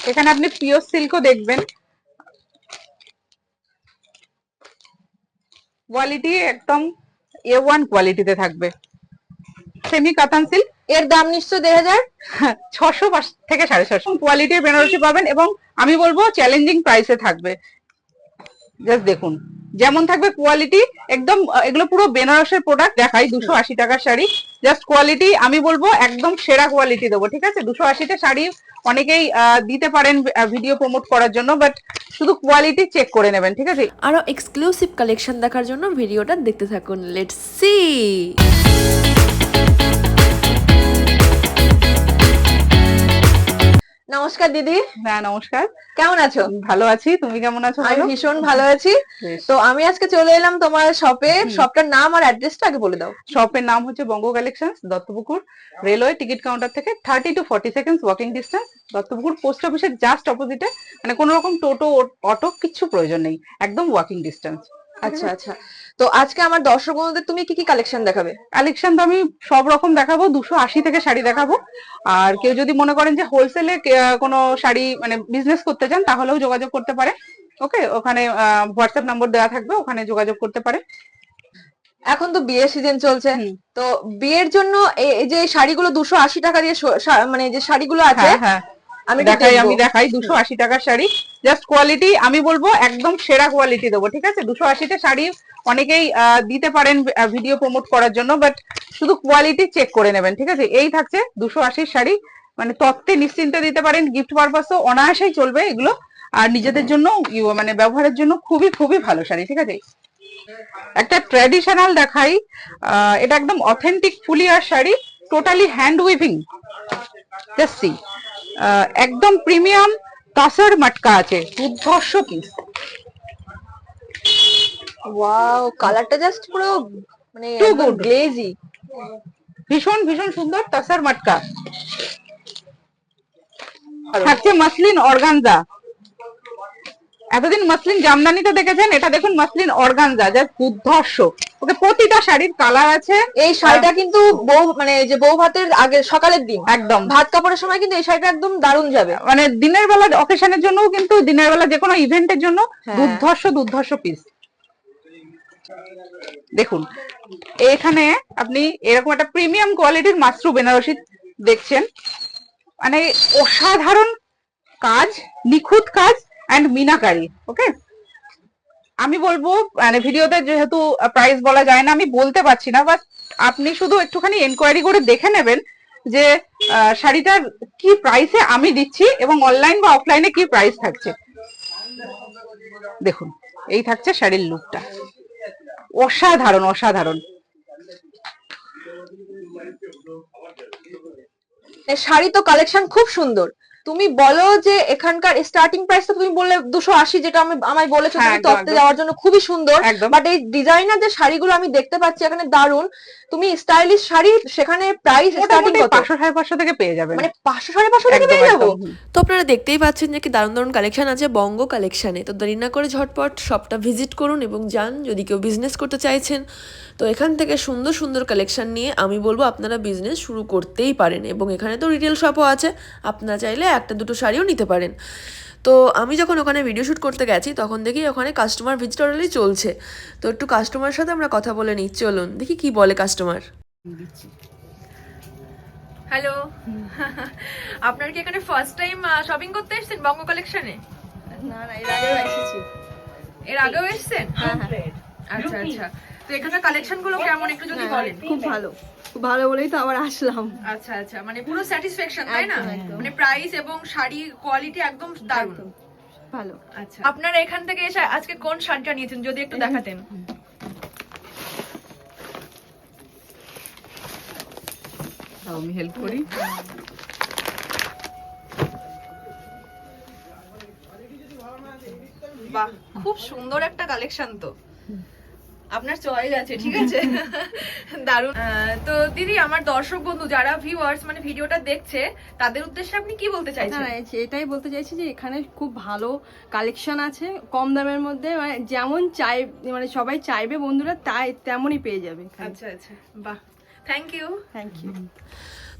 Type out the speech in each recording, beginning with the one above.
এখানে আপনি পিওর সিল্কও দেখবেন। কোয়ালিটি একদম এ ওয়ান কোয়ালিটিতে থাকবে। সেমি কাতান সিল্ক এর দাম নিশ্চয় দেড় হাজার ছশো থেকে সাড়ে ছশো। কোয়ালিটির বেনারসি পাবেন এবং আমি বলব চ্যালেঞ্জিং প্রাইসে থাকবে। জাস্ট দেখুন। যেমন থাকবে কোয়ালিটি একদম এগুলো পুরো বেনারসের প্রোডাক্ট দেখাই, দুশো আশি টাকার শাড়ি। জাস্ট কোয়ালিটি আমি বলব একদম সেরা কোয়ালিটি দেবো, ঠিক আছে? দুশো আশিটা শাড়ি অনেকেই দিতে পারেন ভিডিও প্রমোট করার জন্য বাট শুধু কোয়ালিটি চেক করে নেবেন, ঠিক আছে? আরও এক্সক্লুসিভ কালেকশন দেখার জন্য ভিডিওটা দেখতে থাকুন। লেটস সি নমস্কার দিদি। হ্যাঁ নমস্কার। কেমন আছো? ভালো আছি। তুমি কেমন আছো আমি ভীষণ ভালো আছি। তো আমি আজকে চলে এলাম তোমার শপে শপটার নাম আর অ্যাড্রেসটা আগে বলে দাও। শপের নাম হচ্ছে Banga collection Duttapukur railway ticket counter থেকে thirty two forty seconds walking distance Duttapukur post অফিসের জাস্ট অপোজিটে মানে কোনো রকম টোটো অটো কিচ্ছু প্রয়োজন নেই। একদম ওয়াকিং ডিস্টেন্স আচ্ছা আচ্ছা। তো আজকে আমার দর্শক বন্ধুদের তুমি কি কি কালেকশন দেখাবে? কালেকশন তো আমি সব রকম দেখাবো দুশো আশি থেকে শাড়ি দেখাবো। আর কেউ যদি মনে করেন যে হোলসেলে কোনো শাড়ি মানে বিজনেস করতে চান তাহলেও যোগাযোগ করতে পারে। ওকে? ওখানে হোয়াটসঅ্যাপ নম্বর দেওয়া থাকবে ওখানে যোগাযোগ করতে পারে। এখন তো বিয়ের সিজন চলছে। তো বিয়ের জন্য এই যে শাড়িগুলো দুশো আশি টাকা দিয়ে মানে যে শাড়িগুলো আছে হ্যাঁ হ্যাঁ। আমি দেখাই আমি দেখাই দুশো আশি টাকার শাড়ি। জাস্ট কোয়ালিটি আমি বলব একদম সেরা কোয়ালিটি দেবো ঠিক আছে? দুশো আশিটা শাড়ি অনেকেই দিতে পারেন ভিডিও প্রমোট করার জন্য বাট শুধু কোয়ালিটি চেক করে নেবেন ঠিক আছে? এই থাকছে দুশো আশির শাড়ি। মানে তত্ত্বে নিশ্চিন্তে দিতে পারেন গিফট পারপাসও অনায়াসেই চলবে এগুলো। আর নিজেদের জন্য মানে ব্যবহারের জন্য খুবই খুবই ভালো শাড়ি ঠিক আছে? একটা ট্র্যাডিশনাল দেখাই আহ, এটা একদম authentic ফুলিয়ার sari totally hand weaving just see একদম প্রিমিয়াম তাসার মাটকা আছে দুর্ধর্ষ পিস ওয়াও কালারটা জাস্ট পুরো মানে গ্লেজি ভীষণ ভীষণ সুন্দর তাসার মাটকা। থাকছে মাসলিন অর্গানজা। এতদিন মাসলিন জামদানিতে দেখেছেন? এটা দেখুন মাসলিন অর্গানজা যা দুর্ধর্ষ ওকে প্রতিটা শাড়ির কালার আছে। এই শাড়িটা কিন্তু বউ মানে এই যে বউ ভাতের আগে সকালের দিন। একদম। ভাত কাপড়ের সময় কিন্তু এই শাড়িটা একদম দারুণ যাবে। মানে দিনের বেলা অকেশনের জন্য কিন্তু দিনের বেলা যে কোনো ইভেন্টের জন্য হ্যাঁ। দুর্ধর্ষ দুর্ধর্ষ পিস দেখুন এখানে আপনি এরকম একটা প্রিমিয়াম কোয়ালিটির মাশরু বেনারসি দেখছেন। মানে অসাধারণ কাজ নিখুঁত কাজ অ্যান্ড মিনাকারি ওকে আমি বলব মানে ভিডিওতে যেহেতু প্রাইস বলা যায় না, আমি বলতে পারছি না বাট আপনি শুধু একটুখানি এনকোয়ারি করে দেখে নেবেন যে শাড়িটার কি প্রাইসে আমি দিচ্ছি এবং অনলাইন বা অফলাইনে কি প্রাইস থাকছে। দেখুন, এই থাকছে শাড়ির লুকটা অসাধারণ অসাধারণ। শাড়ি তো কালেকশন খুব সুন্দর। তুমি বলো যে এখানকার স্টার্টিং প্রাইস তো তুমি বললে দুশো আশি যেটা আমি আমায় বলেছ হ্যাঁ, তুমি তত্ত্বে যাওয়ার জন্য খুবই সুন্দর। বাট এই ডিজাইনার যে শাড়িগুলো আমি দেখতে পাচ্ছি এখানে দারুণ। তুমি স্টাইলিশ শাড়ি সেখানে প্রাইস স্টার্টিং কত? পাঁচশো সাড়ে পাঁচশো থেকে পেয়ে যাবেন মানে পাঁচশো সাড়ে পাঁচশো থেকে পেয়ে যাব? তো আপনারা দেখতেই পাচ্ছেন যে কি দারুণ দারুণ কালেকশন আছে বঙ্গ কালেকশানে তো দেরি না করে ঝটপট শপটা ভিজিট করুন এবং যান যদি কেউ বিজনেস করতে চাইছেন। তো এখান থেকে সুন্দর সুন্দর কালেকশন নিয়ে আমি বলব আপনারা বিজনেস শুরু করতেই পারেন এবং এখানে তো রিটেল শপও আছে আপনারা চাইলে একটা দুটো শাড়িও নিতে পারেন। তো আমি যখন ওখানে ভিডিও শ্যুট করতে গেছি তখন দেখি ওখানে কাস্টমার ভিজিট অলরেডি চলছে। তো একটু কাস্টমার সাথে আমরা কথা বলে নিই চলুন দেখি কি বলে কাস্টমার হ্যালো আপনার কি এখানে ফার্স্ট টাইম শপিং করতে এসেছেন বঙ্গ কালেকশনে না না এর আগেও এসেছি। এর আগেও এসেছেন? আচ্ছা আচ্ছা। তো এখানকার কালেকশনগুলো কেমন? একটু যদি বলেন। খুব ভালো। খুব ভালো বলেই তো আবার আসলাম। আচ্ছা আচ্ছা। মানে পুরো স্যাটিসফ্যাকশন তাই না। মানে প্রাইস এবং শাড়ি কোয়ালিটি একদম দারুণ। ভালো। আচ্ছা। আপনারা এখান থেকে এসে আজকে কোন শাড়িটা নিয়েছেন? যদি একটু দেখাতেন। আমি হেল্প করি। বাহ খুব সুন্দর একটা কালেকশন তো। আপনার চয়েস আছে ঠিক আছে? দারুণ। তো দিদি আমার দর্শক বন্ধু যারা ভিউয়ার্স মানে ভিডিওটা দেখছে তাদের উদ্দেশ্যে আপনি কি বলতে চাইছেন? এটাই বলতে চাইছি যে এখানে খুব ভালো কালেকশন আছে কম দামের মধ্যে মানে যেমন চাই মানে সবাই চাইবে বন্ধুরা তাই তেমনই পেয়ে যাবে আচ্ছা আচ্ছা। বাহ। থ্যাংক ইউ থ্যাংক ইউ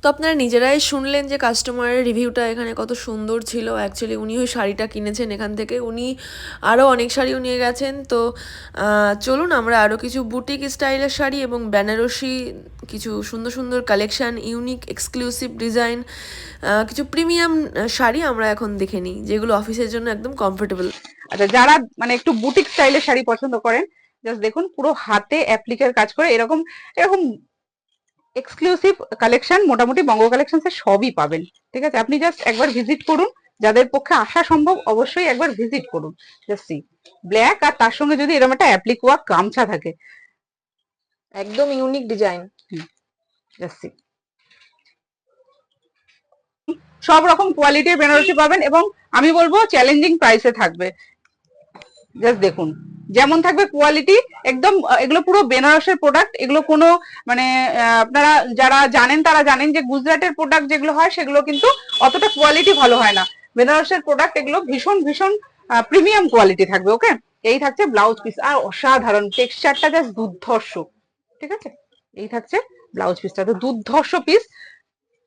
তো আপনারা নিজেরাই শুনলেন যে কাস্টমারের রিভিউটা এখানে কত সুন্দর ছিল। অ্যাকচুয়ালি উনি ওই শাড়িটা কিনেছেন এখান থেকে। উনি আরও অনেক শাড়িও নিয়ে গেছেন। তো চলুন আমরা আরও কিছু বুটিক স্টাইলের শাড়ি এবং বেনারসি কিছু সুন্দর সুন্দর কালেকশন ইউনিক এক্সক্লুসিভ ডিজাইন কিছু প্রিমিয়াম শাড়ি আমরা এখন দেখে নিই, যেগুলো অফিসের জন্য একদম কমফোর্টেবল আচ্ছা যারা মানে একটু বুটিক স্টাইলের শাড়ি পছন্দ করেন জাস্ট দেখুন, পুরো হাতে অ্যাপ্লিকের কাজ করে, এরকম এরকম এক্সক্লুসিভ কালেকশন মোটামুটি বঙ্গ কালেকশন সবই পাবেন। ঠিক আছে? আপনি জাস্ট একবার ভিজিট করুন। যাদের পক্ষে আসা সম্ভব অবশ্যই একবার ভিজিট করুন। জাস্ট সি ব্ল্যাক আর তার সঙ্গে যদি এরকম একটা অ্যাপ্লিক ওয়ার্ক গামছা থাকে। একদম ইউনিক ডিজাইন জাস্ট সি সব রকম কোয়ালিটির বেনারসি পাবেন এবং আমি বলব চ্যালেঞ্জিং প্রাইসে থাকবে। জাস্ট দেখুন। যেমন থাকবে কোয়ালিটি একদম এগুলো পুরো বেনারসের প্রোডাক্ট এগুলো কোনো মানে আপনারা যারা জানেন তারা জানেন যে গুজরাটের প্রোডাক্ট যেগুলো হয় সেগুলো কিন্তু অতটা কোয়ালিটি ভালো হয় না। বেনারসের প্রোডাক্ট এগুলো ভীষণ ভীষণ প্রিমিয়াম কোয়ালিটি থাকবে ওকে এই থাকছে ব্লাউজ পিস আর অসাধারণ টেক্সচারটা জাস্ট দুর্ধর্ষ ঠিক আছে? এই থাকছে ব্লাউজ পিসটা তো দুর্ধর্ষ পিস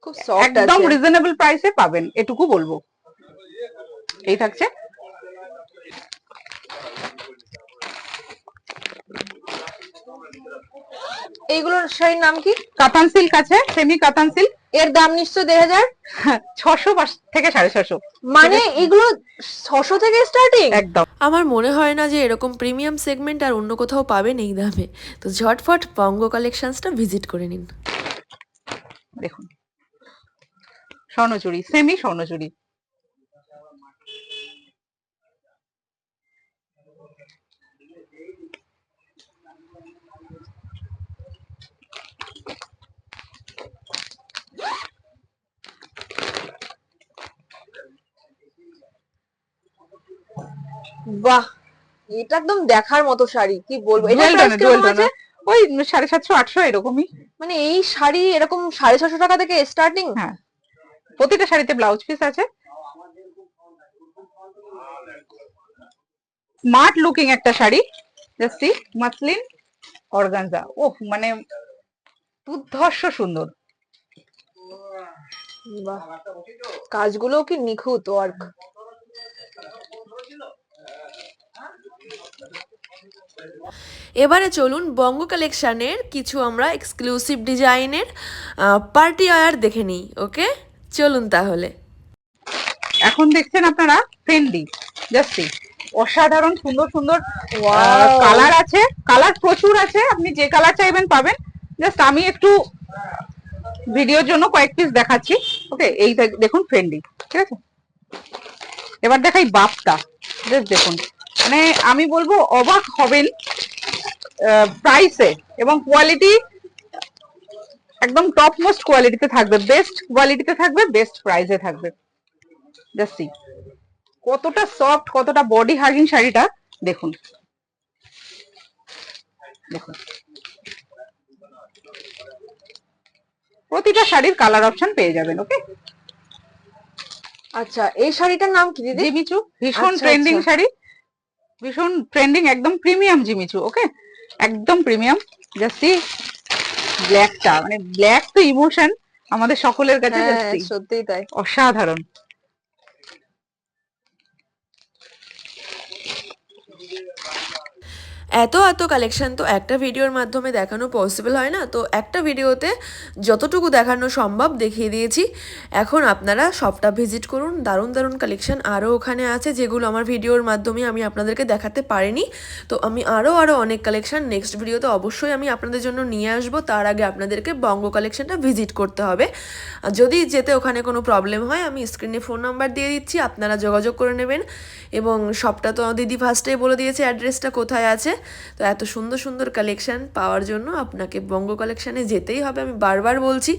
খুব সফট একদম রিজনেবল প্রাইসে পাবেন এটুকু বলব। এই থাকছে এইগুলোর শাড়ির নাম কি? কাতান সিল্ক আছে সেমি কাতান সিল্ক। এর দাম নিশ্চয় দেড় হাজার? ছশো থেকে সাড়ে ছশো। মানে এগুলো ছশো থেকে স্টার্টিং একদম। আমার মনে হয় না যে এরকম প্রিমিয়াম সেগমেন্ট আর অন্য কোথাও পাবেন এই দামে। তো ঝটফট বঙ্গ কালেকশনসটা ভিজিট করে নিন। দেখুন। স্বর্ণচুরি সেমি স্বর্ণচুরি। বাহ এটা একদম দেখার মতো শাড়ি কি বলব? এটা Dual কীরকম আছে ওই সাড়ে সাতশো আটশো এরকমই। মানে এই শাড়ি এরকম সাড়ে ছশো টাকা থেকে স্টার্টিং হ্যাঁ। প্রতিটা শাড়িতে ব্লাউজ পিস আছে। স্মার্ট লুকিং একটা শাড়ি জাস্ট মাসলিন অর্গানজা। ওহ মানে দুর্ধর্ষ সুন্দর। বাহ কাজগুলো কি নিখুঁত ওয়ার্ক এবারে চলুন বঙ্গ কালেকশনের কিছু আমরা এক্সক্লুসিভ ডিজাইনের পার্টি ওয়্যার দেখে নিই ওকে চলুন তাহলে। এখন দেখছেন আপনারা ফেন্ডি জাস্ট অসাধারণ সুন্দর সুন্দর কালার আছে কালার প্রচুর আছে আপনি যে কালার চাইবেন পাবেন। জাস্ট আমি একটু ভিডিওর জন্য কয়েক পিস দেখাচ্ছি ওকে এই দেখুন ফেন্ডি ঠিক আছে? এবার দেখাই বাপটা জাস্ট দেখুন। মানে আমি বলব অবাক হবেন প্রাইসে এবং কোয়ালিটি একদম টপ মোস্ট কোয়ালিটিতে থাকবে বেস্ট কোয়ালিটিতে থাকবে বেস্ট প্রাইসে থাকবে। জাস্ট সি কতটা সফট কতটা বডি হাগিং শাড়িটা দেখুন। দেখুন। প্রতিটা শাড়ির কালার অপশন পেয়ে যাবেন ওকে আচ্ছা এই শাড়িটার নাম কি দিদি? ভীষণ আচ্ছা, ট্রেন্ডিং আচ্ছা। শাড়ি। ভীষণ ট্রেন্ডিং একদম প্রিমিয়াম জিমিচু ওকে একদম প্রিমিয়াম জাস্টি ব্ল্যাকটা মানে ব্ল্যাক তো ইমোশন আমাদের সকলের কাছে হ্যাঁ সত্যিই তাই। অসাধারণ। এত এত কালেকশন তো একটা ভিডিওর মাধ্যমে দেখানো পসিবল হয় না। তো একটা ভিডিওতে যতটুকু দেখানো সম্ভব দেখিয়ে দিয়েছি। এখন আপনারা সবটা ভিজিট করুন। দারুণ দারুণ কালেকশন আরও ওখানে আছে, যেগুলো আমার ভিডিওর মাধ্যমে আমি আপনাদেরকে দেখাতে পারিনি। তো আমি আরও আরও অনেক কালেকশন নেক্সট ভিডিওতে অবশ্যই আমি আপনাদের জন্য নিয়ে আসব। তার আগে আপনাদেরকে বঙ্গ কালেকশনটা ভিজিট করতে হবে। যদি যেতে ওখানে কোনো প্রবলেম হয়, আমি স্ক্রিনে ফোন নাম্বার দিয়ে দিচ্ছি, আপনারা যোগাযোগ করে নেবেন। এবং সবটা তো দিদি ফার্স্টেই বলে দিয়েছে অ্যাড্রেসটা কোথায় আছে। তো এত সুন্দর সুন্দর কালেকশন পাওয়ার জন্য আপনাকে বঙ্গ কালেকশানে যেতেই হবে। আমি বারবার বলছি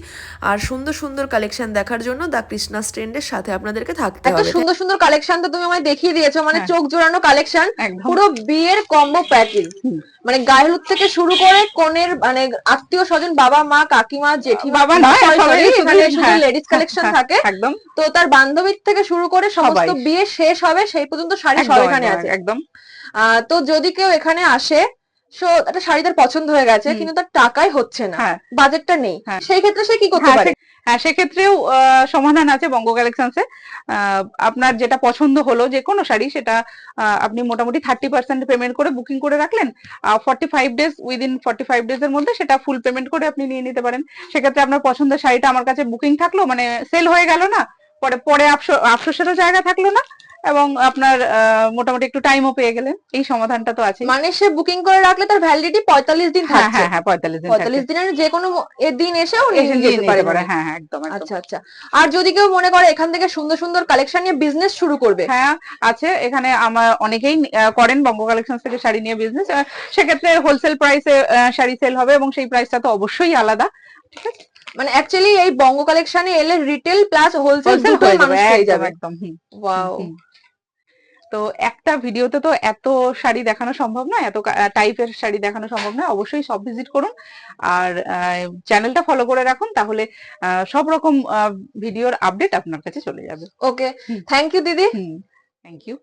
আর সুন্দর সুন্দর কালেকশন দেখার জন্য দ্য কৃষ্ণা স্ট্যান্ডের সাথে আপনাদেরকে থাকতে হবে। সুন্দর সুন্দর কালেকশন তো তুমি আমায় দেখিয়ে দিয়েছ মানে হ্যাঁ। চোখ জোড়ানো কালেকশন পুরো বিয়ের কম্বো প্যাকেজ মানে গায়ে হলুদ থেকে শুরু করে কনের মানে আত্মীয় স্বজন বাবা মা কাকিমা জেঠি বাবা হ্যাঁ, লেডিস কালেকশন হ্যাঁ, থাকে। একদম। তো তার বান্ধবীর থেকে শুরু করে সমস্ত বিয়ে শেষ হবে সেই পর্যন্ত শাড়ি সব এখানে আছে। একদম। তো যদি কেউ এখানে আসে সো একটা শাড়ি তার পছন্দ হয়ে গেছে। কিন্তু তার টাকাই হচ্ছে না। হ্যাঁ। বাজেটটা নেই। হ্যাঁ। সেই ক্ষেত্রে সে কি করতে হ্যাঁ, পারে? হ্যাঁ সেক্ষেত্রেও সমাধান আছে বঙ্গ কালেকশনসে। আপনার যেটা পছন্দ হলো যে কোনো শাড়ি সেটা আপনি মোটামুটি থার্টি পার্সেন্ট পেমেন্ট করে বুকিং করে রাখলেন forty five days within forty five days এর মধ্যে সেটা ফুল পেমেন্ট করে আপনি নিয়ে নিতে পারেন। সেক্ষেত্রে আপনার পছন্দের শাড়িটা আমার কাছে বুকিং থাকল মানে সেল হয়ে গেল না পরে পরে আফসো- আফসোসেরও জায়গা থাকল না এবং আপনার মোটামুটি একটু টাইমও পেয়ে গেলেন। এই সমাধানটা তো আছে মানে সে বুকিং করে রাখলে তার ভ্যালিডিটি পঁয়তাল্লিশ দিন হ্যাঁ হ্যাঁ হ্যাঁ পঁয়তাল্লিশ দিন পঁয়তাল্লিশ দিনের যে কোনো দিন এসে নিয়ে যেতে পারে হয়। হ্যাঁ একদম আচ্ছা আচ্ছা। আর যদি কেউ মনে করে এখান থেকে সুন্দর সুন্দর কালেকশন নিয়ে বিজনেস শুরু করবে? হ্যাঁ আছে। এখানে আমার অনেকেই করেন বঙ্গ কালেকশন থেকে শাড়ি নিয়ে বিজনেস সেক্ষেত্রে হোলসেল প্রাইসে শাড়ি সেল হবে এবং সেই প্রাইসটা তো অবশ্যই আলাদা। ঠিক আছে? মানে অ্যাকচুয়ালি এই বঙ্গ কালেকশনে এলে রিটেল প্লাস হোলসেল দুটোই হয়ে মানুষ যাবে পেয়ে একদম যাবে। একদম। হুম, ওয়াও। তো একটা ভিডিওতে তো এত শাড়ি দেখানো সম্ভব নয় এত টাইপের শাড়ি দেখানো সম্ভব নয় অবশ্যই সব ভিজিট করুন। আর চ্যানেলটা ফলো করে রাখুন তাহলে আহ, সব রকম ভিডিওর আপডেট আপনার কাছে চলে যাবে। ওকে থ্যাংক ইউ দিদি। Thank you